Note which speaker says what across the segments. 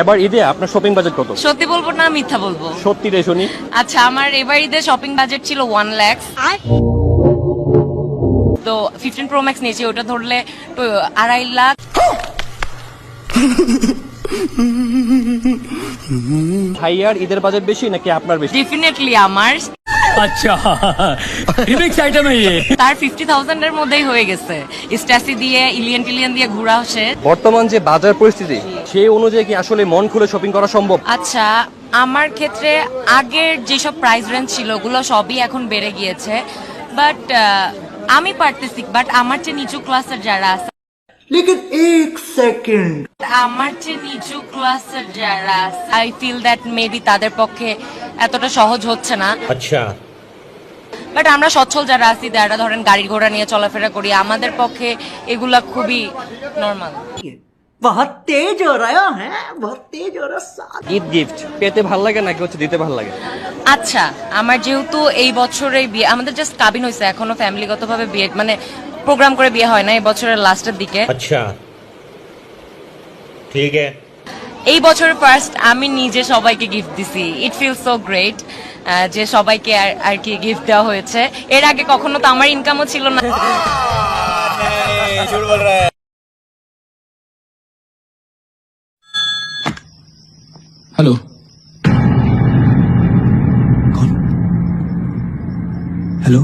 Speaker 1: এবার ঈদে আপনার শপিং বাজেট কত?
Speaker 2: সত্যি বলব না মিথ্যা বলব।
Speaker 1: সত্যি রে শুনি
Speaker 2: আচ্ছা আমার এবার ঈদে শপিং বাজেট ছিল ওয়ান ল্যাক্স তো ফিফটিন প্রো ম্যাক্স নিয়েছি ওটা ধরলে তো আড়াই লাখ।
Speaker 1: ভাইয়ার ঈদের বাজেট বেশি নাকি আপনার বেশি?
Speaker 2: ডেফিনেটলি আমার।
Speaker 3: अच्छा रिमिक्स आइटम है ये
Speaker 2: তার ফিফটি থাউজেন্ডের মধ্যেই হয়ে গেছে স্ট্যাসি দিয়ে ইলিয়ান টিলিয়ান দিয়ে ঘোরা শেষ
Speaker 1: বর্তমান যে বাজার পরিস্থিতি সেই অনুযায়ী কি আসলে মন খুলে শপিং করা সম্ভব
Speaker 2: আচ্ছা আমার ক্ষেত্রে আগের যেসব প্রাইস রেঞ্জ ছিল ওগুলো সবই এখন বেড়ে গিয়েছে বাট আমি পারতেছি বাট আমার চেয়ে নিচু ক্লাসের যারা আছে
Speaker 4: लेकिन एक सेकंड
Speaker 2: আমার চেয়ে নিচু ক্লাসের যারা আই ফিল দ্যাট মেবি তাদের পক্ষে এতটা সহজ হচ্ছে না
Speaker 3: अच्छा
Speaker 2: বাট আমরা সচ্ছল যারা আছি যারা ধরেন গাড়ি ঘোড়া নিয়ে চলাফেরা করি আমাদের পক্ষে এগুলা খুবই নর্মাল
Speaker 1: বহুত হ্যাঁ বহুত
Speaker 2: আচ্ছা আমার যেহেতু এই বছরে বিয়ে আমাদের জাস্ট কাবিন হয়েছে এখনও ফ্যামিলিগত ভাবে বিয়ে মানে প্রোগ্রাম করে বিয়ে হয় না এই বছরের লাস্টের দিকে।
Speaker 3: আচ্ছা। ঠিক
Speaker 2: এই বছর ফার্স্ট আমি নিজে সবাইকে গিফট দিছি। ইট ফিল সো গ্রেট যে সবাইকে আর- আর কি গিফট দেওয়া হয়েছে এর আগে কখনো তো আমার ইনকামও ছিল না
Speaker 5: हेलो कौन हेलो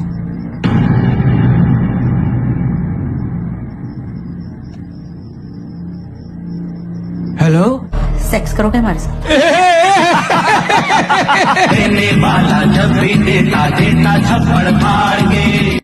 Speaker 5: हेलो
Speaker 6: सेक्स करोगे हमारे साथ
Speaker 7: देने वाला जब भी देता देता थप्पड़ मार के